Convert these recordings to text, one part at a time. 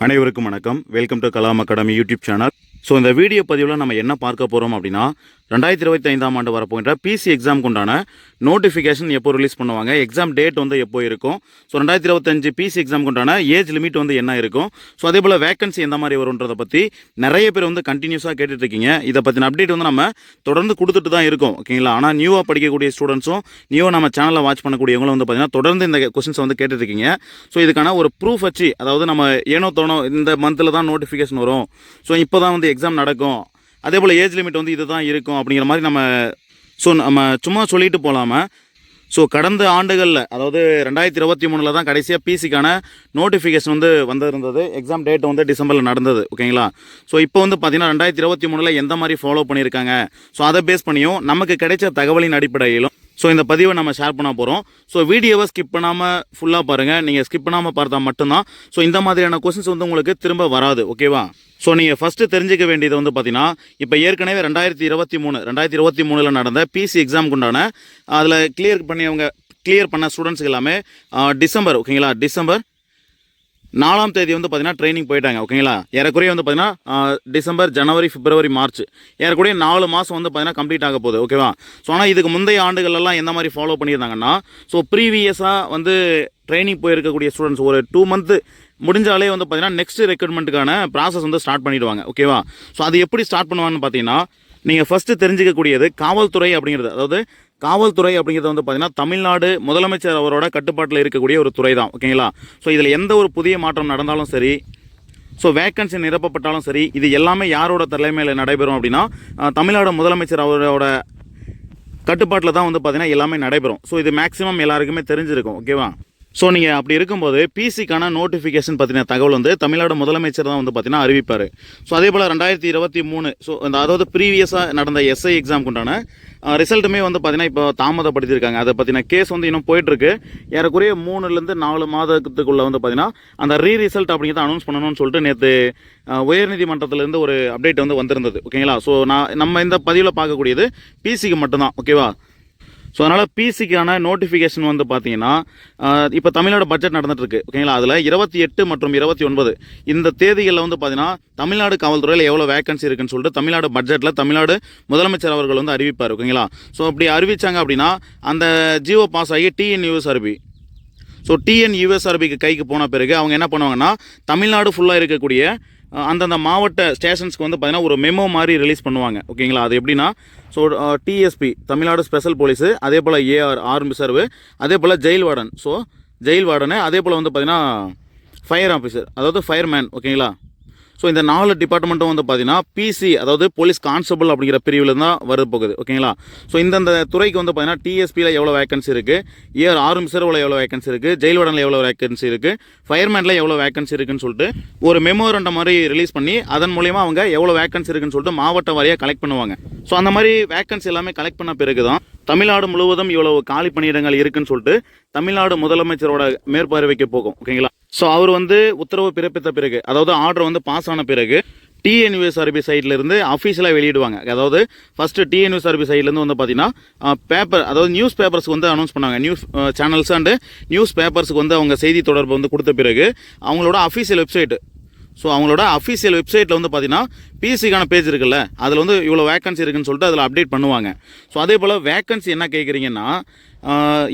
அனைவருக்கும் வணக்கம். Welcome to Kalam academy YouTube channel so இந்த வீடியோ பதிவில் நம்ம என்ன பார்க்க போகிறோம் அப்படின்னா ரெண்டாயிரத்தி இருபத்தி ஐந்தாம் ஆண்டு வரப்போகின்ற பிசி எக்ஸாமுக்கு உண்டான நோட்டிஃபிகேஷன் எப்போ ரிலீஸ் பண்ணுவாங்க? எக்ஸாம் டேட் வந்து எப்போ இருக்கும்? ஸோ ரெண்டாயிரத்தி இருபத்தஞ்சு பிசி எக்ஸாமுக்கு உண்டான ஏஜ் லிமிட் வந்து என்ன இருக்கும்? ஸோ அதே போல் வேகன்சி எந்த மாதிரி வரும்ன்றதை பற்றி நிறைய பேர் வந்து கண்டினியூஸாக கேட்டுட்ருக்கீங்க. இதை பற்றின அப்டேட் வந்து நம்ம தொடர்ந்து கொடுத்துட்டு தான் இருக்கோம். ஓகேங்களா ஆனால் நியூவாக படிக்கக்கூடிய ஸ்டூடெண்ட்ஸும் நியூவாக நம்ம சேனலில் வாட்ச் பண்ணக்கூடியவங்களும் வந்து பார்த்தீங்கன்னா தொடர்ந்து இந்த கொஸ்டின்ஸ் வந்து கேட்டுருக்கீங்க ஸோ இதுக்கான ஒரு ப்ரூஃப் வச்சு அதாவது நம்ம ஏனோ தோணோ இந்த மந்தில் தான் நோட்டிஃபிகேஷன் வரும். ஸோ இப்போ தான் வந்து எக்ஸாம் நடக்கும். அதே போல் ஏஜ் லிமிட் வந்து இது தான் இருக்கும் அப்படிங்கிற மாதிரி நம்ம ஸோ நம்ம சும்மா சொல்லிட்டு போகலாமல் ஸோ கடந்த ஆண்டுகளில் அதாவது ரெண்டாயிரத்தி இருபத்தி மூணில் தான் கடைசியாக பிசிக்கான நோட்டிஃபிகேஷன் வந்து வந்திருந்தது. எக்ஸாம் டேட் வந்து டிசம்பரில் நடந்தது ஓகேங்களா ஸோ இப்போ வந்து பார்த்திங்கன்னா ரெண்டாயிரத்தி இருபத்தி மூணில் எந்த மாதிரி ஃபாலோ பண்ணியிருக்காங்க ஸோ அதை பேஸ் பண்ணியும் நமக்கு கிடைச்ச தகவலின் அடிப்படையிலும் ஸோ இந்த பதிவை நம்ம ஷேர் பண்ண போகிறோம் ஸோ வீடியோவை ஸ்கிப் பண்ணாமல் ஃபுல்லாக பாருங்கள் நீங்கள் ஸ்கிப் பண்ணாமல் பார்த்தா மட்டும்தான். ஸோ இந்த மாதிரியான கொஸ்டின்ஸ் வந்து உங்களுக்கு திரும்ப வராது ஓகேவா ஸோ நீங்கள் ஃபஸ்ட்டு தெரிஞ்சுக்க வேண்டியது வந்து பார்த்தீங்கன்னா இப்போ ஏற்கனவே ரெண்டாயிரத்தி இருபத்தி மூணு ரெண்டாயிரத்தி இருபத்தி மூணில் நடந்த பிசி எக்ஸாமுக்கு உண்டான அதில் கிளியர் பண்ணியவங்க கிளியர் பண்ண ஸ்டூடெண்ட்ஸுக்கு எல்லாமே டிசம்பர் ஓகேங்களா டிசம்பர் நாலாம் தேதி வந்து பார்த்தீங்கன்னா ட்ரைனிங் போயிட்டாங்க ஓகேங்களா ஏறக்குறைய வந்து பார்த்தீங்கன்னா டிசம்பர் ஜனவரி பிப்ரவரி மார்ச் ஏறக்குறைய நாலு மாதம் வந்து பார்த்தீங்கன்னா கம்ப்ளீட் ஆக போகுது ஓகேவா ஸோ ஆனால் இதுக்கு முந்தைய ஆண்டுகளெல்லாம் எந்த மாதிரி ஃபாலோ பண்ணியிருந்தாங்கன்னா ஸோ ப்ரீவியஸாக வந்து ட்ரைனிங் போயிருக்கக்கூடிய ஸ்டூடெண்ட்ஸ் ஒரு டூ மந்த்து முடிஞ்சாலே வந்து பார்த்தீங்கன்னா நெக்ஸ்ட் ரெக்ரூட்மெண்ட்டுக்கான ப்ராசஸ் வந்து ஸ்டார்ட் பண்ணிடுவாங்க ஓகேவா ஸோ அது எப்படி ஸ்டார்ட் பண்ணுவாங்கன்னு பார்த்தீங்கன்னா நீங்கள் ஃபஸ்ட்டு தெரிஞ்சிக்கக்கூடியது காவல்துறை அப்படிங்கிறது. அதாவது காவல்துறை அப்படிங்கிறது வந்து பார்த்தீங்கன்னா தமிழ்நாடு முதலமைச்சர் அவரோட கட்டுப்பாட்டில் இருக்கக்கூடிய ஒரு துறை தான் ஓகேங்களா ஸோ இதில் எந்த ஒரு புதிய மாற்றம் நடந்தாலும் சரி ஸோ வேக்கன்சி நிரப்பப்பட்டாலும் சரி இது எல்லாமே யாரோட தலைமையில் நடைபெறும் அப்படின்னா தமிழ்நாடு முதலமைச்சர் அவரோட கட்டுப்பாட்டில் தான் வந்து பார்த்திங்கன்னா எல்லாமே நடைபெறும். ஸோ இது மேக்ஸிமம் எல்லாருக்குமே தெரிஞ்சிருக்கும். ஓகேவா ஸோ நீங்கள் அப்படி இருக்கும்போது பிசிக்கான நோட்டிஃபிகேஷன் பற்றின தகவல் வந்து தமிழ்நாடு முதலமைச்சர் தான் வந்து பார்த்தீங்கன்னா அறிவிப்பார். ஸோ அதே போல் ரெண்டாயிரத்தி இருபத்தி மூணு ஸோ அந்த அதாவது ப்ரீவியஸாக நடந்த எஸ்ஐ எக்ஸாம்க்கு உண்டான ரிசல்ட்டுமே வந்து பார்த்தீங்கன்னா இப்போ தாமதப்படுத்தியிருக்காங்க. அதை பற்றின கேஸ் வந்து இன்னும் போயிட்டுருக்கு. ஏறக்குறைய மூணுலேருந்து நாலு மாதத்துக்குள்ளே வந்து பார்த்தீங்கன்னா அந்த ரீ ரிசல்ட் அப்படிங்கிறத அனௌன்ஸ் பண்ணணும்னு சொல்லிட்டு நேற்று உயர்நீதிமன்றத்திலேருந்து ஒரு அப்டேட் வந்து வந்திருந்தது. ஓகேங்களா ஸோ நான் நம்ம இந்த பதிவில் பார்க்கக்கூடியது பிசிக்கு மட்டும்தான். ஓகேவா ஸோ அதனால் பிசிக்கான நோட்டிஃபிகேஷன் வந்து பார்த்தீங்கன்னா இப்போ தமிழ்நாடு பட்ஜெட் நடந்துட்டுருக்கு ஓகேங்களா அதில் இருபத்தி எட்டு மற்றும் இருபத்தி ஒன்பது. இந்த தேதிகளில் வந்து பார்த்தீங்கன்னா தமிழ்நாடு காவல்துறையில் எவ்வளோ வேகன்சி இருக்குன்னு சொல்லிட்டு தமிழ்நாடு பட்ஜெட்டில் தமிழ்நாடு முதலமைச்சர் அவர்கள் வந்து அறிவிப்பார் ஓகேங்களா ஸோ அப்படி அறிவித்தாங்க அப்படின்னா அந்த ஜியோ பாஸ் ஆகி டிஎன் யூஎஸ்ஆர்பி ஸோ டிஎன் யூஎஸ்ஆர்பிக்கு கைக்கு போன பிறகு அவங்க என்ன பண்ணுவாங்கன்னா தமிழ்நாடு ஃபுல்லாக இருக்கக்கூடிய அந்தந்த மாவட்ட ஸ்டேஷன்ஸ்க்கு வந்து பார்த்தீங்கன்னா ஒரு மெமோ மாதிரி ரிலீஸ் பண்ணுவாங்க. ஓகேங்களா? அது எப்படின்னா so TSP Tamil Nadu special police அதே போல் ஏஆர் ஆர்மி சர்வு அதே போல் jail warden so jail warden அதே போல் வந்து பார்த்தீங்கன்னா ஃபயர் ஆஃபீஸர் அதாவது ஃபயர்மேன் ஓகேங்களா? ஸோ இந்த நாலு டிபார்ட்மெண்ட்டும் வந்து பார்த்தீங்கன்னா பிசி அதாவது போலீஸ் கான்ஸ்டபிள் அப்படிங்கிற பிரிவில் தான் வருது போகுது. ஓகேங்களா ஸோ இந்தந்த துறைக்கு வந்து பார்த்தீங்கன்னா டிஎஸ்பியில் எவ்வளோ வேகன்சி இருக்குது ஏஆர் ஆறு சர்வில் எவ்வளோ வேகன்சி இருக்குது ஜெயில் வடனில் எவ்வளோ வேகன்சி இருக்குது ஃபயர்மேனில் எவ்வளோ வேகன்சி இருக்குன்னு சொல்லிட்டு ஒரு மெமோரண்டம் மாதிரி ரிலீஸ் பண்ணி அதன் மூலியமாக அவங்க எவ்வளோ வேகன்சி இருக்குன்னு சொல்லிட்டு மாவட்ட வாரியாக கலெக்ட் பண்ணுவாங்க. ஸோ அந்த மாதிரி வேகன்சி எல்லாமே கலெக்ட் பண்ண பிறகு தான் தமிழ்நாடு முழுவதும் இவ்வளவு காலி பணியிடங்கள் இருக்குன்னு சொல்லிட்டு தமிழ்நாடு முதலமைச்சரோட மேற்பார்வைக்கு போகும். ஓகேங்களா ஸோ அவர் வந்து உத்தரவு பிறப்பித்த பிறகு அதாவது ஆர்டர் வந்து பாஸ் ஆன பிறகு டிஎன்யூஎஸ்ஆர்பி சைட்ல சைட்லேருந்து அஃபீஷியலாக வெளியிடுவாங்க. அதாவது ஃபர்ஸ்ட் டிஎன்யூஎஸ்ஆர்பி சைட்லேருந்து வந்து பார்த்தீங்கன்னா பேப்பர் அதாவது நியூஸ் பேப்பர்ஸ்க்கு வந்து அனௌன்ஸ் பண்ணாங்க. நியூஸ் சேனல்ஸ் அண்டு நியூஸ் பேப்பர்ஸ்க்கு வந்து அவங்க செய்தி தொடர்பு வந்து கொடுத்த பிறகு அவங்களோட அஃபீஷியல் வெப்சைட் ஸோ அவங்களோட அஃபீஷியல் வெப்சைட்டில் வந்து பார்த்தீங்கன்னா பிசிக்கான பேஜ் இருக்குல்ல அதில் வந்து இவ்வளோ வேக்கன்சி இருக்குன்னு சொல்லிட்டு அதில் அப்டேட் பண்ணுவாங்க. ஸோ அதே போல் வேக்கன்சி என்ன கேட்குறீங்கன்னா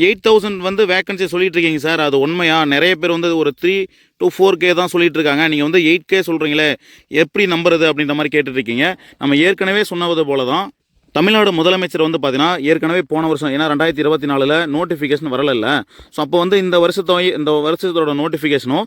எயிட் தௌசண்ட் வந்து வேக்கன்சி சொல்லிட்டு இருக்கீங்க சார் அது உண்மையா? நிறைய பேர் வந்து ஒரு த்ரீ டூ ஃபோர் கே தான் சொல்லிட்டு இருக்காங்க. நீங்கள் வந்து எயிட் கே சொல்கிறீங்களே எப்படி நம்புறது அப்படின்ற மாதிரி கேட்டுட்ருக்கீங்க நம்ம ஏற்கனவே சொன்னது போல தான் தமிழ்நாடு முதலமைச்சர் வந்து பார்த்தீங்கன்னா ஏற்கனவே போன வருஷம் ஏன்னா ரெண்டாயிரத்தி இருபத்தி நாலில் நோட்டிஃபிகேஷன் வரல ஸோ அப்போ வந்து இந்த வருஷத்தோ இந்த வருஷத்தோட நோட்டிஃபிகேஷனும்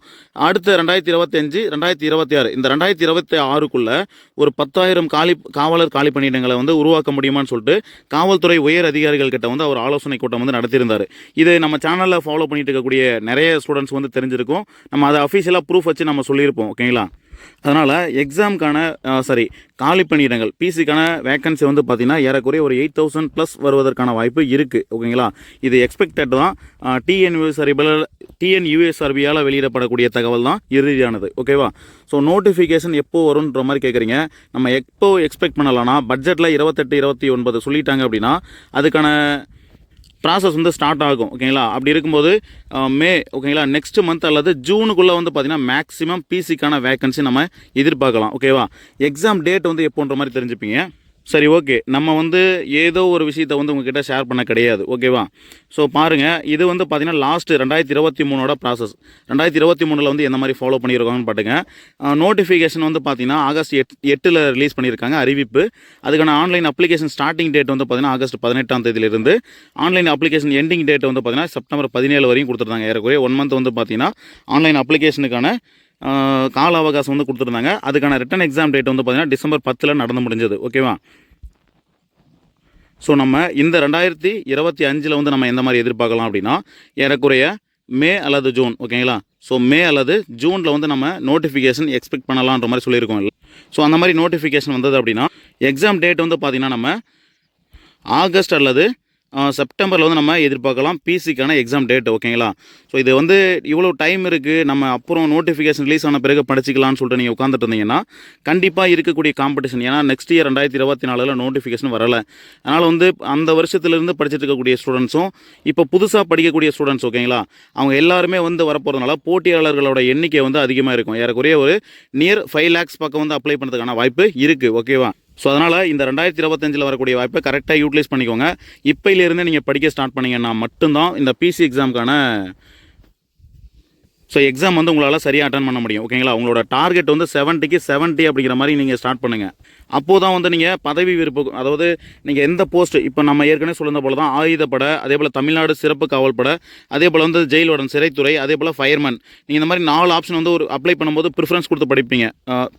அடுத்த ரெண்டாயிரத்தி இருபத்தஞ்சு ரெண்டாயிரத்தி இருபத்தி ஆறு இந்த ரெண்டாயிரத்தி இருபத்தி ஆறுக்குள்ளே ஒரு பத்தாயிரம் காலி காவலர் காலி பணியிடங்களை வந்து உருவாக்க முடியுமான்னு சொல்லிட்டு காவல்துறை உயர் அதிகாரிகள் கிட்ட வந்து அவர் ஆலோசனை கூட்டம் வந்து நடத்தியிருந்தார். இது நம்ம சேனலில் ஃபாலோ பண்ணிட்டு இருக்கக்கூடிய நிறைய ஸ்டூடெண்ட்ஸ் வந்து தெரிஞ்சிருக்கும். நம்ம அதை அஃபீஷியலாக ப்ரூஃப் வச்சு நம்ம சொல்லியிருப்போம் ஓகேங்களா அதனால் எக்ஸாமுக்கான சாரி காலி பணியிடங்கள் பிசிக்கான வேக்கன்சி வந்து பார்த்திங்கன்னா ஏறக்குறைய ஒரு எயிட் தௌசண்ட் ப்ளஸ் வருவதற்கான வாய்ப்பு இருக்குது ஓகேங்களா இது எக்ஸ்பெக்டட் தான். டிஎன்யூஎஸ்ஆர்பியில் டிஎன்யூஎஸ்ஆர்பியால் வெளியிடப்படக்கூடிய தகவல் தான் இறுதியானது ஓகேவா ஸோ நோட்டிஃபிகேஷன் எப்போ வரும்ன்ற மாதிரி கேட்குறீங்க நம்ம எப்போ எக்ஸ்பெக்ட் பண்ணலாம்னா பட்ஜெட்டில் இருபத்தெட்டு இருபத்தி ஒன்பது சொல்லிட்டாங்க அப்படின்னா அதுக்கான ப்ராசஸ் வந்து ஸ்டார்ட் ஆகும் ஓகேங்களா அப்படி இருக்கும்போது மே ஓகேங்களா நெக்ஸ்ட் மந்த் அல்லது ஜூனுக்குள்ளே வந்து பார்த்திங்கன்னா மேக்ஸிமம் பிசிக்கான வேக்கன்சி நம்ம எதிர்பார்க்கலாம் ஓகேவா எக்ஸாம் டேட் வந்து எப்போன்ற மாதிரி தெரிஞ்சுப்பீங்க. சரி ஓகே. நம்ம வந்து ஏதோ ஒரு விஷயத்தை வந்து உங்ககிட்ட ஷேர் பண்ண கிடையாது. ஓகேவா? ஸோ பாருங்கள் இது வந்து பார்த்தீங்கன்னா லாஸ்ட்டு ரெண்டாயிரத்தி இருபத்தி மூணோட ப்ராசஸ் ரெண்டாயிரத்தி இருபத்தி மூணில் வந்து எந்த மாதிரி ஃபாலோ பண்ணியிருக்காங்கன்னு பாட்டுங்க நோட்டிஃபிகேஷன் வந்து பார்த்தீங்கன்னா ஆகஸ்ட் எட் எட்டில் ரிலீஸ் பண்ணியிருக்காங்க அறிவிப்பு. அதுக்கான ஆன்லைன் அப்ளிகேஷன் ஸ்டார்டிங் டேட் வந்து பார்த்திங்கன்னா ஆகஸ்ட் பதினெட்டாம் தேதியிலிருந்து. ஆன்லைன் அப்ளிகேஷன் எண்டிங் டேட் வந்து பார்த்திங்கன்னா செப்டம்பர் பதினேழு வரையும் கொடுத்துருந்தாங்க. ஏறக்குறைய ஒன் மந்த் வந்து பார்த்திங்கன்னா ஆன்லைன் அப்ளிகேஷனுக்கான கால அவகாசம் வந்து கொடுத்துருந்தாங்க. அதுக்கான ரிட்டன் எக்ஸாம் டேட் வந்து பார்த்தீங்கன்னா டிசம்பர் பத்தில் நடந்து முடிஞ்சது. ஓகேவா ஸோ நம்ம இந்த ரெண்டாயிரத்தி இருபத்தி அஞ்சில் வந்து நம்ம எந்த மாதிரி எதிர்பார்க்கலாம் அப்படின்னா ஏறக்குறைய மே அல்லது ஜூன் ஓகேங்களா ஸோ மே அல்லது ஜூனில் வந்து நம்ம நோட்டிஃபிகேஷன் எக்ஸ்பெக்ட் பண்ணலான்ற மாதிரி சொல்லியிருக்கோம். இல்லை ஸோ அந்த மாதிரி நோட்டிஃபிகேஷன் வந்தது அப்படின்னா எக்ஸாம் டேட் வந்து பார்த்திங்கன்னா நம்ம ஆகஸ்ட் அல்லது செப்டம்பரில் வந்து நம்ம எதிர்பார்க்கலாம் பிசிக்கான எக்ஸாம் டேட் ஓகேங்களா ஸோ இது வந்து இவ்வளோ டைம் இருக்குது நம்ம அப்புறம் நோட்டிஃபிகேஷன் ரிலீஸ் ஆன பிறகு படிச்சிக்கலாம்னு சொல்லிட்டு நீங்கள் உட்காந்துட்டு இருந்தீங்கன்னா கண்டிப்பாக இருக்கக்கூடிய காம்படிஷன் ஏன்னா நெக்ஸ்ட் இயர் ரெண்டாயிரத்தி இருபத்தி நாலில் நோட்டிஃபிகேஷன் வரலை. அதனால் வந்து அந்த வருஷத்துலேருந்து படிச்சுட்டு இருக்கக்கூடிய ஸ்டூடெண்ட்ஸும் இப்போ புதுசாக படிக்கக்கூடிய ஸ்டூடெண்ட்ஸ் ஓகேங்களா அவங்க எல்லாருமே வந்து வரப்போகிறதுனால போட்டியாளர்களோட எண்ணிக்கை வந்து அதிகமாக இருக்கும். ஏறக்குறைய ஒரு நியர் ஃபைவ் லேக்ஸ் பக்கம் வந்து அப்ளை பண்ணுறதுக்கான வாய்ப்பு இருக்குது ஓகேவா ஸோ அதனால் இந்த ரெண்டாயிரத்தி இருபத்தஞ்சில் வரக்கூடிய வாய்ப்பை கரெக்டாக யூட்டிலைஸ் பண்ணிக்கோங்க. இப்போலேருந்து நீங்கள் படிக்க ஸ்டார்ட் பண்ணீங்கன்னா மட்டும்தான் இந்த பிசி எக்ஸாமுக்கான ஸோ எக்ஸாம் வந்து உங்களால் சரியாக அட்டன் பண்ண முடியும். ஓகேங்களா உங்களோட டார்கெட் வந்து செவன்ட்டிக்கு செவன்ட்டி அப்படிங்கிற மாதிரி நீங்கள் ஸ்டார்ட் பண்ணுங்கள் அப்போது தான் வந்து நீங்கள் பதவி விருப்பம் அதாவது நீங்கள் எந்த போஸ்ட் இப்போ நம்ம ஏற்கனவே சொல்லியிருந்த போல தான் ஆயுதப்பட அதே போல் தமிழ்நாடு சிறப்பு காவல்பட அதே போல் வந்து ஜெயில் சிறைத்துறை அதே போல் ஃபயர்மேன் நீங்கள் இந்த மாதிரி நாலு ஆப்ஷன் வந்து ஒரு அப்ளை பண்ணும்போது ப்ரிஃபரன்ஸ் கொடுத்து படிப்பீங்க.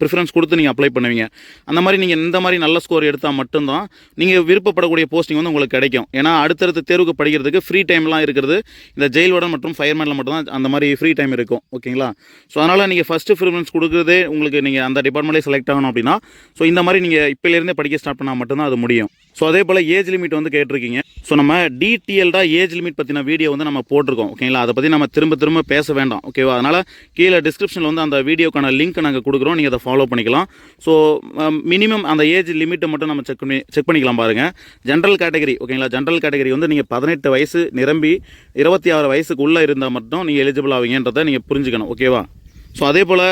ப்ரிஃபரன்ஸ் கொடுத்து நீங்கள் அப்ளை பண்ணுவீங்க. அந்த மாதிரி நீங்கள் இந்த மாதிரி நல்ல ஸ்கோர் எடுத்தால் மட்டும்தான் நீங்கள் விருப்பப்படக்கூடிய போஸ்டிங் வந்து உங்களுக்கு கிடைக்கும். ஏன்னா அடுத்தடுத்த தேர்வுக்கு படிக்கிறதுக்கு ஃப்ரீ டைம்லாம் இருக்கிறது இந்த ஜெயிலோட மற்றும் ஃபயர்மேனில் மட்டும்தான் அந்த மாதிரி ஃப்ரீ டைம் இருக்கும் ஓகேங்களா? ஸோ அதனால் நீங்கள் ஃபஸ்ட்டு ப்ரிஃபரன்ஸ் கொடுக்குறதே உங்களுக்கு நீங்கள் அந்த டிபார்ட்மெண்ட்லேயே செலக்ட் ஆகணும் அப்படின்னா ஸோ இந்த மாதிரி நீங்கள் இப்போலேருந்தே படிக்க ஸ்டார்ட் பண்ணால் மட்டும்தான் அது முடியும். ஸோ அதே போல் ஏஜ் லிமிட் வந்து கேட்டிருக்கீங்க. ஸோ நம்ம டீட்டெயில்டாக ஏஜ் லிமிட் பற்றின வீடியோ வந்து நம்ம போட்டிருக்கோம் ஓகேங்களா அதை பற்றி நம்ம திரும்ப திரும்ப பேச வேண்டாம் ஓகேவா அதனால் கீழே டிஸ்கிரிப்ஷனில் வந்து அந்த வீடியோக்கான லிங்க் நாங்கள் கொடுக்குறோம் நீங்கள் அதை ஃபாலோ பண்ணிக்கலாம். ஸோ மினிமம் அந்த ஏஜ் லிமிட்டை மட்டும் நம்ம செக் பண்ணி செக் பண்ணிக்கலாம் பாருங்கள் ஜென்ரல் கேட்டகரி ஓகேங்களா ஜென்ரல் கேட்டகரி வந்து நீங்கள் பதினெட்டு வயசு நிரம்பி இருபத்தி ஆறு வயசுக்கு உள்ளே இருந்தால் மட்டும் நீங்கள் எலிஜிபிள் ஆவீங்கன்றதை நீங்கள் புரிஞ்சுக்கணும் ஓகேவா ஸோ அதே போல்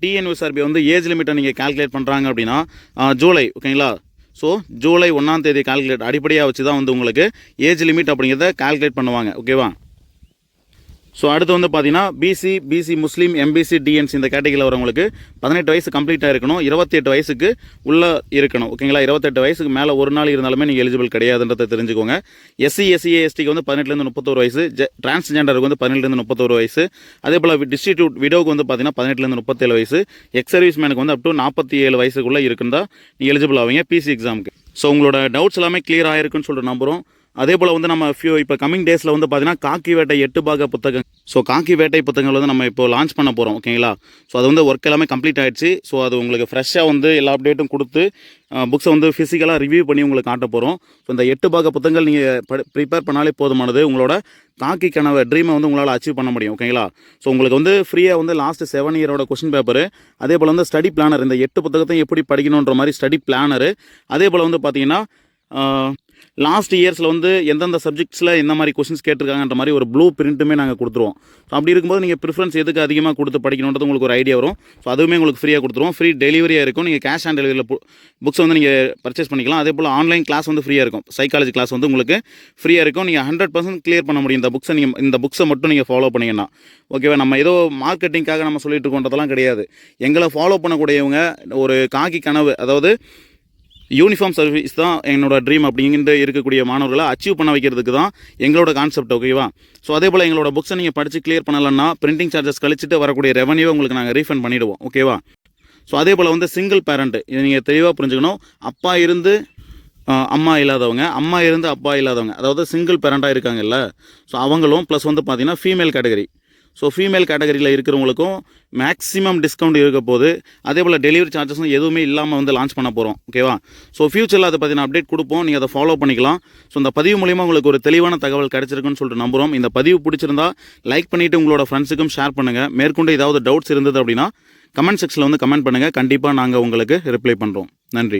டிஎன்யூஎஸ்ஆர்பி வந்து ஏஜ் லிமிட்டை நீங்கள் கால்குலேட் பண்ணுறாங்க அப்படின்னா ஜூலை ஓகேங்களா ஸோ ஜூலை ஒன்றாம் தேதி கால்குலேட் அடிப்படையாக வச்சு தான் வந்து உங்களுக்கு ஏஜ் லிமிட் அப்படிங்கிறத கால்குலேட் பண்ணுவாங்க. ஓகேவா ஸோ அடுத்து வந்து பார்த்தீங்கன்னா BC BC Muslim MBC DNC இந்த கேட்டகரியில் வரவங்களுக்கு பதினெட்டு வயசு கம்ப்ளீட்டாக இருக்கணும் இருபத்தெட்டு வயசுக்கு உள்ளே இருக்கணும் ஓகேங்களா இருபத்தெட்டு வயசுக்கு மேலே ஒரு நாள் இருந்தாலுமே நீங்கள் எலிஜிபிள் கிடையாதுன்றதை தெரிஞ்சுக்கோங்க. எஸ்சி எஸ்சி எஸ்டிக்கு வந்து பதினெட்டுலேருந்து முப்பத்தோரு வயசு ஜெ டிரான்ஸ்ஜெண்டருக்கு வந்து பதினெட்டுலேருந்து முப்பத்தோரு வயசு. அதே போல் டிஸ்ட்ரிபியூட் விடோவுக்கு வந்து பார்த்தீங்கன்னா பதினெட்டுலேருந்து முப்பத்தேழு வயசு. எக்ஸ் சர்வீஸ் மேனுக்கு வந்து அப் டு நாற்பத்தி ஏழு வயசுக்குள்ளே இருக்குந்தா நீங்கள் எலிஜிபிள் ஆவீங்க பிசி எக்ஸாமுக்கு ஸோ உங்களோட டவுட்ஸ் எல்லாமே கிளியர் ஆயிருக்குன்னு சொல்லிட்டு நம்புகிறோம் அதே போல் வந்து நம்ம ஃபியூ இப்போ கமிங் டேஸில் வந்து பார்த்தீங்கன்னா காக்கி வேட்டை எட்டு பாக புத்தகம் ஸோ காக்கி வேட்டை புத்தகங்கள் வந்து நம்ம இப்போ லான்ச் பண்ண போகிறோம் ஓகேங்களா ஸோ அது வந்து ஒர்க் எல்லாமே கம்ப்ளீட் ஆகிடுச்சு ஸோ அது உங்களுக்கு ஃப்ரெஷ்ஷாக வந்து எல்லா அப்டேட்டும் கொடுத்து புக்ஸை வந்து ஃபிசிக்கலாக ரிவ்யூ பண்ணி உங்களுக்கு காட்ட போகிறோம் ஸோ இந்த எட்டு பாக புத்தகங்கள் நீங்கள் ப்ரிப்பேர் பண்ணாலே போதுமானது. உங்களோட காக்கி கனவு ட்ரீமை வந்து உங்களால் அச்சீவ் பண்ண முடியும் ஓகேங்களா ஸோ உங்களுக்கு வந்து ஃப்ரீயாக வந்து லாஸ்ட் செவன் இயரோட கொஷின் பேப்பர் அதே போல் வந்து ஸ்டடி பிளானர் இந்த எட்டு புத்தகத்தையும் எப்படி படிக்கணுன்ற மாதிரி ஸ்டடி பிளானரு அதே போல் வந்து பார்த்தீங்கன்னா லாஸ்ட் இயர்ஸில் வந்து எந்தெந்த சப்ஜெக்ட்ஸில் எந்த மாதிரி கொஸ்டின்ஸ் கேட்டிருக்காங்கன்ற மாதிரி ஒரு ப்ளூ பிரிண்ட்டுமே நாங்கள் கொடுத்துருவோம். ஸோ அப்படி இருக்கும்போது நீங்கள் ப்ரிஃபரன்ஸ் எதுக்கு அதிகமாக கொடுத்து படிக்கணுன்றது உங்களுக்கு ஒரு ஐடியா வரும். ஸோ அதுவுமே உங்களுக்கு ஃப்ரீயாக கொடுத்துருவோம். ஃப்ரீ டெலிவரியாக இருக்கும். நீங்கள் கேஷ் ஆன் டெலிவரியில் புக்ஸ் வந்து நீங்கள் பர்ச்சேஸ் பண்ணிக்கலாம். அதே போல் ஆன்லைன் கிளாஸ் வந்து ஃப்ரீயாக இருக்கும். சைக்காலஜி கிளாஸ் வந்து உங்களுக்கு ஃப்ரீயாக இருக்கும். நீங்கள் ஹண்ட்ரட் பர்சன்ட் கிளியர் பண்ண முடியும். இந்த புக்ஸை நீங்கள் இந்த புக்ஸை மட்டும் நீங்கள் ஃபாலோ பண்ணிங்கன்னா. ஓகேவா நம்ம ஏதோ மார்க்கெட்டிங்காக நம்ம சொல்லிட்டு இருக்கோன்றதெல்லாம் கிடையாது. எங்களை ஃபாலோ பண்ணக்கூடியவங்க ஒரு காக்கி கனவு அதாவது யூனிஃபார்ம் சர்வீஸ் தான் என்னோட ட்ரீம் அப்படிங்கிற இருக்கக்கூடிய மாணவர்களை அச்சீவ் பண்ண வைக்கிறதுக்கு தான் எங்களோட கான்செப்ட் ஓகேவா ஸோ அதே போல் எங்களோட புக்ஸை நீங்கள் படித்து கிளியர் பண்ணலன்னா பிரிண்டிங் சார்ஜஸ் கழிச்சிட்டு வரக்கூடிய ரெவன்யூவை உங்களுக்கு நாங்கள் ரீஃபண்ட் பண்ணிவிடுவோம் ஓகேவா ஸோ அதே போல் வந்து சிங்கிள் பேரண்ட் இதை நீங்கள் தெளிவாக புரிஞ்சுக்கணும். அப்பா இருந்து அம்மா இல்லாதவங்க அம்மா இருந்து அப்பா இல்லாதவங்க அதாவது சிங்கிள் பேரண்ட்டாக இருக்காங்கல்ல ஸோ அவங்களும் ப்ளஸ் வந்து பார்த்திங்கன்னா ஃபீமேல் கேட்டகரி ஸோ ஃபீமேல் கேட்டகரியில் இருக்கிறவங்களுக்கும் மேக்ஸிமம் டிஸ்கவுண்ட் இருக்க போது அதே போல் டெலிவரி சார்ஜஸும் எதுவுமே இல்லாமல் வந்து லான்ச் பண்ண போகிறோம் ஓகேவா ஸோ ஃபியூச்சரில் அதை பற்றின அப்டேட் கொடுப்போம். நீங்கள் அதை ஃபாலோ பண்ணிக்கலாம். ஸோ இந்த பதிவு மூலிமா உங்களுக்கு ஒரு தெளிவான தகவல் கிடச்சிருக்குன்னு சொல்லிட்டு நம்புகிறோம் இந்த பதிவு பிடிச்சிருந்தா லைக் பண்ணிவிட்டு உங்களோட ஃப்ரெண்ட்ஸுக்கும் ஷேர் பண்ணுங்கள் மேற்கொண்டு ஏதாவது டவுட்ஸ் இருந்தது அப்படின்னா கமெண்ட் செக்ஷனில் வந்து கமெண்ட் பண்ணுங்கள் கண்டிப்பாக நாங்கள் உங்களுக்கு ரிப்ளை பண்ணுறோம் நன்றி.